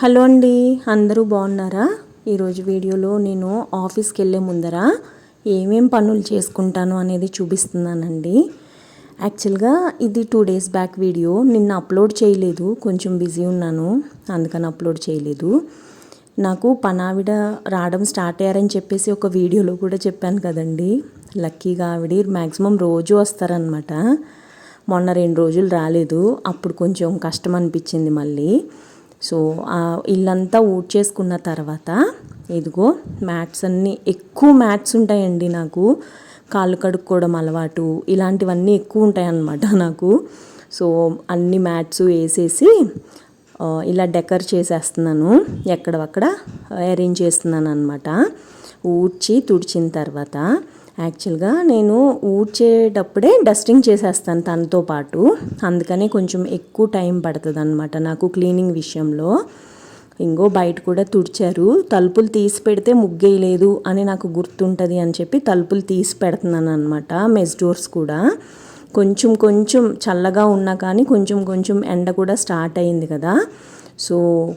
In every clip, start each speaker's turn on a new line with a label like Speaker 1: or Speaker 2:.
Speaker 1: Hello అండి అందరూ బాగున్నారా? ఈరోజు వీడియోలో నేను ఆఫీస్కి వెళ్ళే ముందర ఏమేం పనులు చేసుకుంటాను అనేది చూపిస్తున్నానండి. యాక్చువల్గా ఇది టూ డేస్ బ్యాక్ వీడియో నిన్న అప్లోడ్ చేయలేదు కొంచెం బిజీ ఉన్నాను అందుకని అప్లోడ్ చేయలేదు. నాకు పనావిడ రావడం స్టార్ట్ అయ్యారని చెప్పేసి ఒక వీడియోలో కూడా చెప్పాను కదండి. లక్కీగా ఆవిడ మ్యాక్సిమం రోజు వస్తారనమాట మొన్న రెండు రోజులు రాలేదు అప్పుడు కొంచెం కష్టం అనిపించింది మళ్ళీ. సో ఇల్లంతా ఊడ్ చేసుకున్న తర్వాత ఇదిగో మ్యాట్స్ అన్నీ ఎక్కువ మ్యాట్స్ ఉంటాయండి నాకు. కాళ్ళు కడుక్కోవడం అలవాటు ఇలాంటివన్నీ ఎక్కువ ఉంటాయి అన్నమాట నాకు. సో అన్ని మ్యాట్స్ వేసేసి ఇలా డెకర్ చేసేస్తున్నాను. ఎక్కడవక్కడ అరేంజ్ చేస్తున్నాను అనమాట ఊడ్చి తుడిచిన తర్వాత యాక్చువల్గా నేను ఊడ్చేటప్పుడే డస్టింగ్ చేసేస్తాను తనతో పాటు. అందుకనే కొంచెం ఎక్కువ టైం పడుతుంది అనమాట నాకు క్లీనింగ్ విషయంలో. ఇంకో బయట కూడా తుడిచారు. తలుపులు తీసి పెడితే ముగ్గేయలేదు అని నాకు గుర్తుంటుంది అని చెప్పి తలుపులు తీసి పెడుతున్నాను అనమాట మెస్ డోర్స్ కూడా. కొంచెం కొంచెం చల్లగా ఉన్నా కానీ కొంచెం కొంచెం ఎండ కూడా స్టార్ట్ అయింది కదా. సో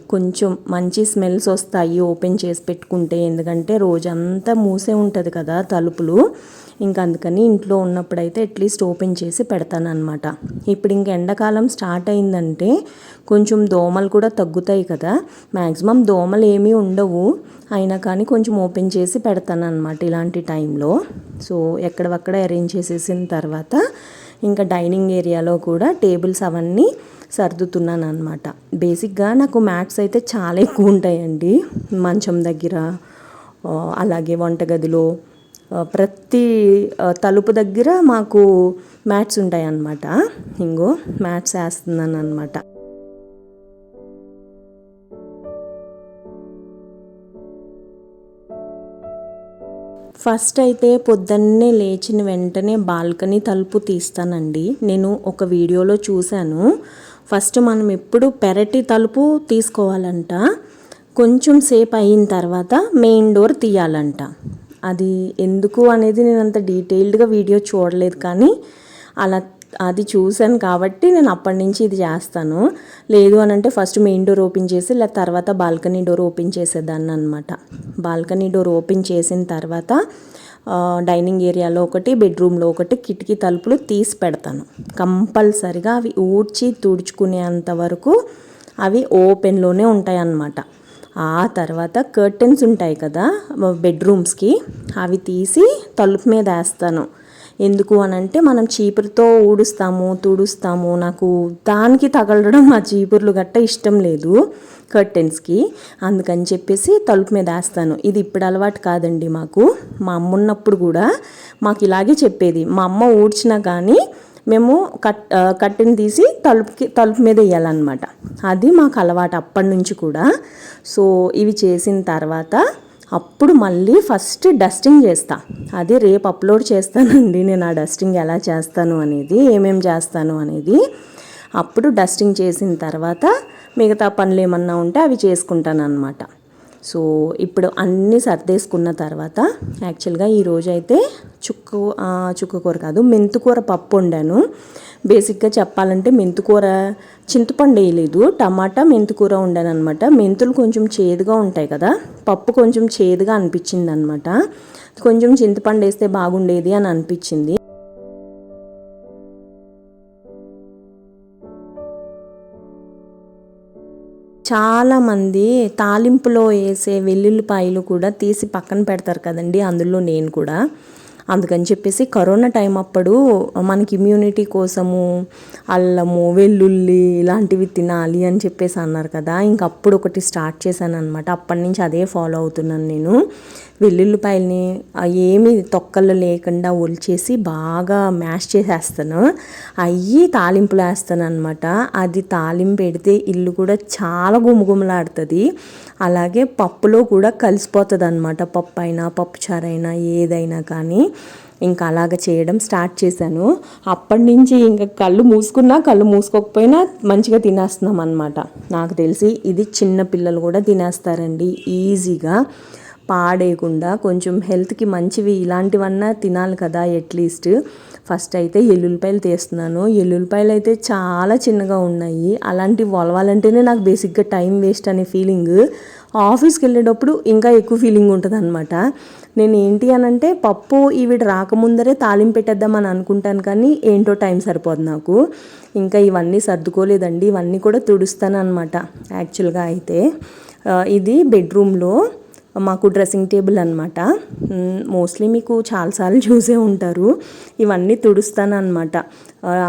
Speaker 1: కొంచెం మంచి స్మెల్స్ వస్తాయి ఓపెన్ చేసి పెట్టుకుంటే. ఎందుకంటే రోజంతా మూసే ఉంటుంది కదా తలుపులు. ఇంకా అందుకని ఇంట్లో ఉన్నప్పుడైతే అట్లీస్ట్ ఓపెన్ చేసి పెడతానమాట ఇప్పుడు ఇంక ఎండాకాలం స్టార్ట్ అయిందంటే కొంచెం దోమలు కూడా తగ్గుతాయి కదా. మ్యాక్సిమం దోమలు ఏమీ ఉండవు. అయినా కానీ కొంచెం ఓపెన్ చేసి పెడతానమాట ఇలాంటి టైంలో. సో ఎక్కడవక్కడ అరేంజ్ చేసేసిన తర్వాత ఇంకా డైనింగ్ ఏరియాలో కూడా టేబుల్స్ అవన్నీ సర్దుతున్నాను అనమాట బేసిక్గా నాకు మ్యాట్స్ అయితే చాలా ఎక్కువ ఉంటాయండి. మంచం దగ్గర అలాగే వంటగదిలో ప్రతి తలుపు దగ్గర మాకు మ్యాట్స్ ఉంటాయి అన్నమాట ఇంగో మ్యాట్స్ వేస్తున్నాను అనమాట ఫస్ట్ అయితే పొద్దున్నే లేచిన వెంటనే బాల్కనీ తలుపు తీస్తానండి. నేను ఒక వీడియోలో చూశాను. ఫస్ట్ మనం ఎప్పుడు పెరటి తలుపు తీసుకోవాలంట. కొంచెం సేపు అయిన తర్వాత మెయిన్ డోర్ తీయాలంట. అది ఎందుకు అనేది నేను అంత డీటెయిల్డ్గా వీడియో చూడలేదు కానీ అలా అది చూశాను కాబట్టి నేను అప్పటి నుంచి ఇది చేస్తాను. లేదు అని అంటే ఫస్ట్ మెయిన్ డోర్ ఓపెన్ చేసి లేదా తర్వాత బాల్కనీ డోర్ ఓపెన్ చేసేదాన్ని అనమాట బాల్కనీ డోర్ ఓపెన్ చేసిన తర్వాత డైనింగ్ ఏరియాలో ఒకటి బెడ్రూమ్లో ఒకటి కిటికీ తలుపులు తీసి పెడతాను. కంపల్సరిగా అవి ఊడ్చి తుడుచుకునేంత వరకు అవి ఓపెన్లోనే ఉంటాయి అన్నమాట. ఆ తర్వాత కర్టెన్స్ ఉంటాయి కదా బెడ్రూమ్స్కి అవి తీసి తలుపు మీద వేస్తాను. ఎందుకు అని అంటే మనం చీపురుతో ఊడుస్తాము తుడుస్తాము. నాకు దానికి తగలడం మా చీపుర్లు గట్ట ఇష్టం లేదు కర్టెన్స్కి. అందుకని చెప్పేసి తలుపు మీద వేస్తాను. ఇది ఇప్పుడు అలవాటు కాదండి మాకు. మా అమ్మ ఉన్నప్పుడు కూడా మాకు ఇలాగే చెప్పేది. మా అమ్మ ఊడ్చినా కానీ మేము కట్ కట్టెని తీసి తలుపుకి తలుపు మీద వేయాలన్నమాట. అది మాకు అలవాటు అప్పటి నుంచి కూడా. సో ఇవి చేసిన తర్వాత అప్పుడు మళ్ళీ ఫస్ట్ డస్టింగ్ చేస్తా. అది రేపు అప్లోడ్ చేస్తానండి. నేను ఆ డస్టింగ్ ఎలా చేస్తాను అనేది ఏమేం చేస్తాను అనేది అప్పుడు డస్టింగ్ చేసిన తర్వాత మిగతా పనులు ఏమన్నా ఉంటే అవి చేసుకుంటాను అనమాట సో ఇప్పుడు అన్నీ సర్దేసుకున్న తర్వాత యాక్చువల్గా ఈరోజు అయితే చుక్కు చుక్కకూర కాదు మెంతుకూర పప్పు వండాను. బేసిక్గా చెప్పాలంటే మెంతుకూర చింతపండు వేయలేదు. టమాటా మెంతుకూర వండాను అనమాట మెంతులు కొంచెం చేదుగా ఉంటాయి కదా. పప్పు కొంచెం చేదుగా అనిపించింది అనమాట కొంచెం చింతపండు వేస్తే బాగుండేది అని అనిపించింది. చాలామంది తాలింపులో వేసే వెల్లుల్లిపాయలు కూడా తీసి పక్కన పెడతారు కదండి అందులో నేను కూడా. అందుకని చెప్పేసి కరోనా టైం అప్పుడు మనకి ఇమ్యూనిటీ కోసము అల్లము వెల్లుల్లి ఇలాంటివి తినాలి అని చెప్పేసి అన్నారు కదా. ఇంక అప్పుడు ఒకటి స్టార్ట్ చేశాను అనమాట అప్పటి నుంచి అదే ఫాలో అవుతున్నాను నేను. వెల్లుల్లిపాయలని ఏమి తొక్కలు లేకుండా ఒలిచేసి బాగా మ్యాష్ చేసేస్తాను. అయ్యి తాలింపులు వేస్తాను అనమాట అది తాలింపు పెడితే ఇల్లు కూడా చాలా గుమగుమలాడుతుంది. అలాగే పప్పులో కూడా కలిసిపోతుంది అనమాట పప్పు అయినా పప్పుచారైనా ఏదైనా కానీ. ఇంకా అలాగ చేయడం స్టార్ట్ చేశాను. అప్పటి నుంచి ఇంకా కళ్ళు మూసుకున్నా కళ్ళు మూసుకోకపోయినా మంచిగా తినేస్తున్నాం అనమాట నాకు తెలిసి ఇది చిన్న పిల్లలు కూడా తినేస్తారండి ఈజీగా. పాడేయకుండా కొంచెం హెల్త్కి మంచివి ఇలాంటివన్నా తినాలి కదా అట్లీస్ట్. ఫస్ట్ అయితే ఎల్లుల్లిపాయలు తీస్తున్నాను. ఎల్లుల్లిపాయలు అయితే చాలా చిన్నగా ఉన్నాయి. అలాంటి వలవాలంటేనే నాకు బేసిక్గా టైం వేస్ట్ అనే ఫీలింగ్. ఆఫీస్కి వెళ్ళేటప్పుడు ఇంకా ఎక్కువ ఫీలింగ్ ఉంటుంది అనమాట నేను ఏంటి అనంటే పప్పు ఈవిడ రాకముందరే తాలింపు పెట్టేద్దామని అనుకుంటాను కానీ ఏంటో టైం సరిపోదు నాకు. ఇంకా ఇవన్నీ సర్దుకోలేదండి. ఇవన్నీ కూడా తుడుస్తాను అనమాట యాక్చువల్గా అయితే. ఇది బెడ్రూమ్లో మాకు డ్రెస్సింగ్ టేబుల్ అనమాట మోస్ట్లీ మీకు చాలాసార్లు చూసే ఉంటారు. ఇవన్నీ తుడుస్తాను అనమాట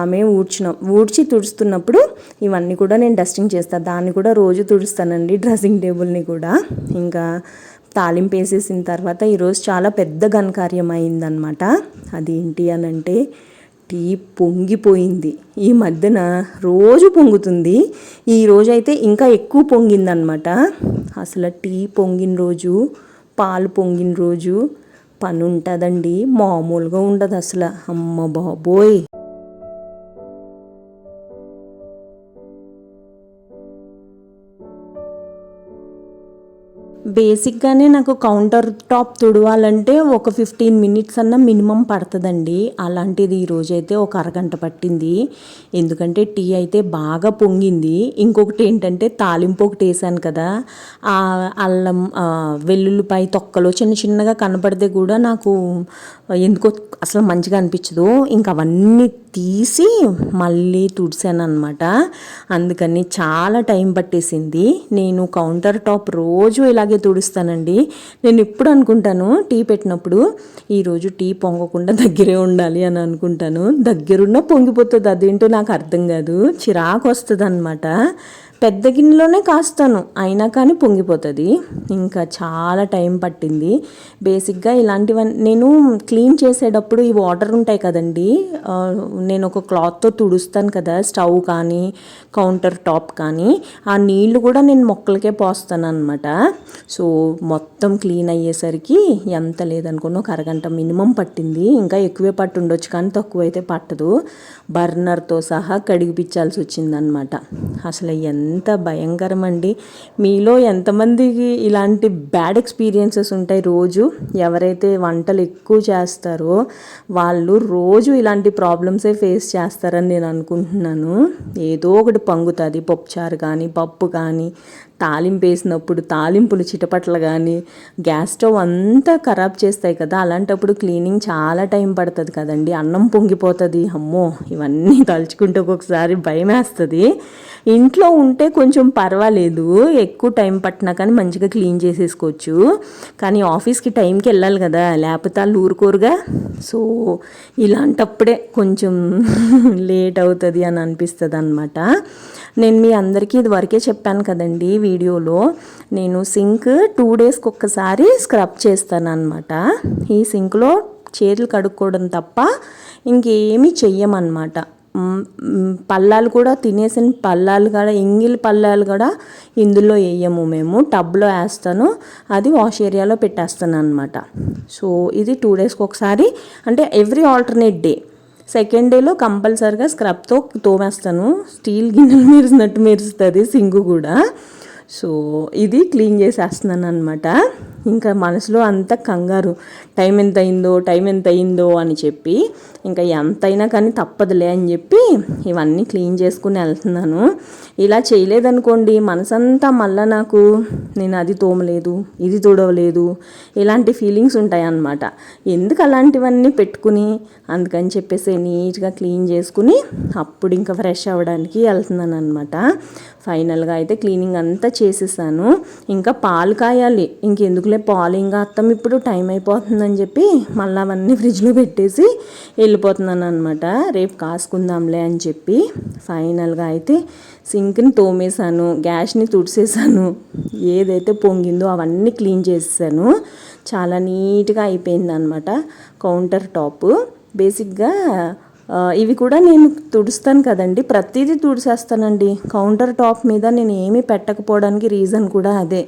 Speaker 1: ఆమె ఊడ్చిన. ఊడ్చి తుడుస్తున్నప్పుడు ఇవన్నీ కూడా నేను డస్టింగ్ చేస్తాను దాన్ని కూడా రోజు తుడుస్తానండి డ్రెస్సింగ్ టేబుల్ని కూడా. ఇంకా తాలింపు వేసేసిన తర్వాత ఈరోజు చాలా పెద్ద ఘనకార్యం అయిందనమాట అది ఏంటి అని అంటే టీ పొంగిపోయింది. ఈ మధ్యన రోజు పొంగుతుంది. ఈ రోజు అయితే ఇంకా ఎక్కువ పొంగిందనమాట అసలు టీ పొంగిన రోజు పాలు పొంగిన రోజు పని ఉంటుందండి మామూలుగా ఉండదు అసలు అమ్మ బాబోయ్! బేసిక్గానే నాకు కౌంటర్ టాప్ తుడవాలంటే ఒక ఫిఫ్టీన్ మినిట్స్ అన్న మినిమం పడుతుందండి. అలాంటిది ఈరోజు అయితే ఒక అరగంట పట్టింది. ఎందుకంటే టీ అయితే బాగా పొంగింది. ఇంకొకటి ఏంటంటే తాలింపు ఒకటి వేసాను కదా. ఆ అల్లం వెల్లుల్లిపాయ తొక్కలు చిన్న చిన్నగా కనపడితే కూడా నాకు ఎందుకో అసలు మంచిగా అనిపించదు. ఇంకా అవన్నీ తీసి మళ్ళీ తుడిసాను అనమాట అందుకని చాలా టైం పట్టేసింది. నేను కౌంటర్ టాప్ రోజు ఇలాగే తుడుస్తానండి. నేను ఇప్పుడు అనుకుంటాను టీ పెట్టినప్పుడు ఈరోజు టీ పొంగకుండా దగ్గరే ఉండాలి అని అనుకుంటాను. దగ్గరున్న పొంగిపోతుంది అదేంటో నాకు అర్థం కాదు. చిరాకు వస్తుంది అనమాట పెద్ద గిన్నెలోనే కాస్తాను. అయినా కానీ పొంగిపోతుంది. ఇంకా చాలా టైం పట్టింది. బేసిక్గా ఇలాంటివన్నీ నేను క్లీన్ చేసేటప్పుడు ఈ వాటర్ ఉంటాయి కదండి నేను ఒక క్లాత్తో తుడుస్తాను కదా స్టవ్ కానీ కౌంటర్ టాప్ కానీ ఆ నీళ్ళు కూడా నేను మొక్కలకే పోస్తాను అనమాట సో మొత్తం క్లీన్ అయ్యేసరికి ఎంత లేదనుకున్న ఒక అరగంట మినిమం పట్టింది. ఇంకా ఎక్కువే పట్టు ఉండొచ్చు కానీ తక్కువ అయితే పట్టదు. బర్నర్తో సహా కడిగిపించాల్సి వచ్చిందనమాట అసలు ఎంత భయంకరం అండి మీలో ఎంతమందికి ఇలాంటి బ్యాడ్ ఎక్స్పీరియన్సెస్ ఉంటాయి రోజు? ఎవరైతే వంటలు ఎక్కువ చేస్తారో వాళ్ళు రోజు ఇలాంటి ప్రాబ్లమ్సే ఫేస్ చేస్తారని నేను అనుకుంటున్నాను. ఏదో ఒకటి పంగుతుంది పప్పుచారు కానీ పప్పు కానీ తాలింపు వేసినప్పుడు తాలింపులు చిటపట్లు కానీ గ్యాస్ స్టవ్ అంతా ఖరాబ్ చేస్తాయి కదా అలాంటప్పుడు క్లీనింగ్ చాలా టైం పడుతుంది కదండి. అన్నం పొంగిపోతుంది. అమ్మో ఇవన్నీ తలుచుకుంటే ఒక్కొక్కసారి భయం వేస్తుంది ఇంట్లో ఉంటే కొంచెం పర్వాలేదు. ఎక్కువ టైం పట్టినా కానీ మంచిగా క్లీన్ చేసేసుకోవచ్చు. కానీ ఆఫీస్కి టైంకి వెళ్ళాలి కదా లేకపోతే వాళ్ళు ఊరుకోరుగా. సో ఇలాంటప్పుడే కొంచెం లేట్ అవుతుంది అని అనిపిస్తుంది అనమాట నేను మీ అందరికీ ఇది వరకే చెప్పాను కదండి వీడియోలో. నేను సింక్ టూ డేస్కి ఒక్కసారి స్క్రబ్ చేస్తాను అనమాట ఈ సింక్లో చేతులు కడుక్కోవడం తప్ప ఇంకేమీ చెయ్యమన్నమాట. పల్లాలు కూడా తినేసిన పల్లాలు కూడా ఇంగిలి పల్లాలు కూడా ఇందులో వేయము మేము. టబ్లో వేస్తాను. అది వాష్ ఏరియాలో పెట్టేస్తాను అనమాట సో ఇది టూ డేస్కి ఒకసారి. అంటే ఎవ్రీ ఆల్టర్నేట్ డే సెకండ్ డేలో కంపల్సరిగా స్క్రబ్తో తోమేస్తాను. స్టీల్ గిన్నెలు మెరిసినట్టు మెరుస్తుంది సింగు కూడా. సో ఇది క్లీన్ చేసేస్తున్నాను అనమాట ఇంకా మనసులో అంత కంగారు. టైం ఎంత అయిందో టైం ఎంత అయిందో అని చెప్పి ఇంకా ఎంతైనా కానీ తప్పదులే అని చెప్పి ఇవన్నీ క్లీన్ చేసుకుని వెళ్తున్నాను. ఇలా చేయలేదనుకోండి మనసంతా మళ్ళీ నాకు నేను అది తోమలేదు ఇది తుడవలేదు ఇలాంటి ఫీలింగ్స్ ఉంటాయి అన్నమాట ఎందుకు అలాంటివన్నీ పెట్టుకుని అందుకని చెప్పేసి నీట్గా క్లీన్ చేసుకుని అప్పుడు ఇంకా ఫ్రెష్ అవ్వడానికి వెళ్తున్నాను అనమాట ఫైనల్గా అయితే క్లీనింగ్ అంతా చేసేసాను. ఇంకా పాలు కాయాలి. ఇంకెందుకులే పాలు ఇంకా అత్తం ఇప్పుడు టైం అయిపోతుందని చెప్పి మళ్ళీ అవన్నీ ఫ్రిడ్జ్లో పెట్టేసి వెళ్ళిపోతున్నాను అనమాట రేపు కాసుకుందాంలే అని చెప్పి ఫైనల్గా అయితే సింక్ని తోమేశాను గ్యాస్ని తుడిసేసాను ఏదైతే పొంగిందో అవన్నీ క్లీన్ చేసేసాను. చాలా నీట్గా అయిపోయింది అనమాట కౌంటర్ టాప్. బేసిక్గా ఇవి కూడా నేను తుడుస్తాను కదండి ప్రతిదీ తుడిసేస్తానండి. కౌంటర్ టాప్ మీద నేను ఏమీ పెట్టకపోవడానికి రీజన్ కూడా అదే.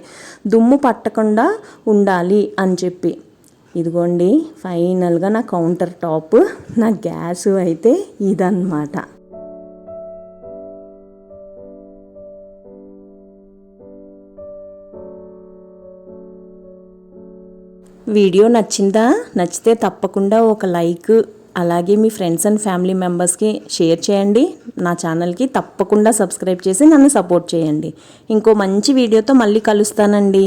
Speaker 1: దుమ్ము పట్టకుండా ఉండాలి అని చెప్పి. ఇదిగోండి ఫైనల్గా నా కౌంటర్ టాప్ నా గ్యాస్ అయితే ఇదన్నమాట. వీడియో నచ్చిందా? నచ్చితే తప్పకుండా ఒక లైక్ అలాగే మీ ఫ్రెండ్స్ అండ్ ఫ్యామిలీ మెంబర్స్కి షేర్ చేయండి. నా ఛానల్కి తప్పకుండా సబ్స్క్రైబ్ చేసి నన్ను సపోర్ట్ చేయండి. ఇంకో మంచి వీడియోతో మళ్ళీ కలుస్తానండి.